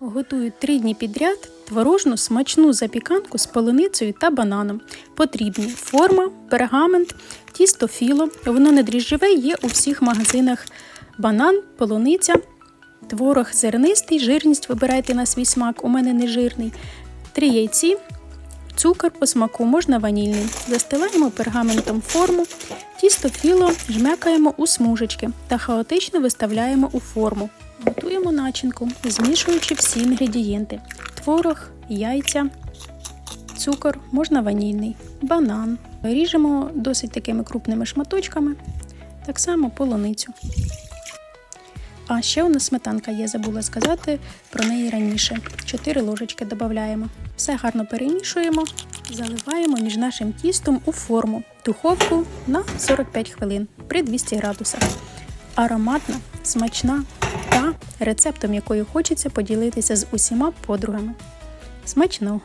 Готую три дні підряд творожну смачну запіканку з полуницею та бананом. Потрібні форма, пергамент, тісто філо. Воно не дріжджеве, є у всіх магазинах. Банан, полуниця, творог зернистий, жирність вибирайте на свій смак. У мене не жирний. Три яйці, цукор по смаку, можна ванільний. Застилаємо пергаментом форму, тісто філо жмякаємо у смужечки та хаотично виставляємо у форму. Готуємо начинку, змішуючи всі інгредієнти: творог, яйця, цукор, можна ванільний, банан. Ріжемо досить такими крупними шматочками, так само полуницю. А ще у нас сметанка є, забула сказати про неї раніше. 4 ложечки додаємо. Все гарно перемішуємо, заливаємо між нашим тістом у форму, духовку на 45 хвилин при 200 градусах. Ароматна, смачна та рецептом якої хочеться поділитися з усіма подругами. Смачного!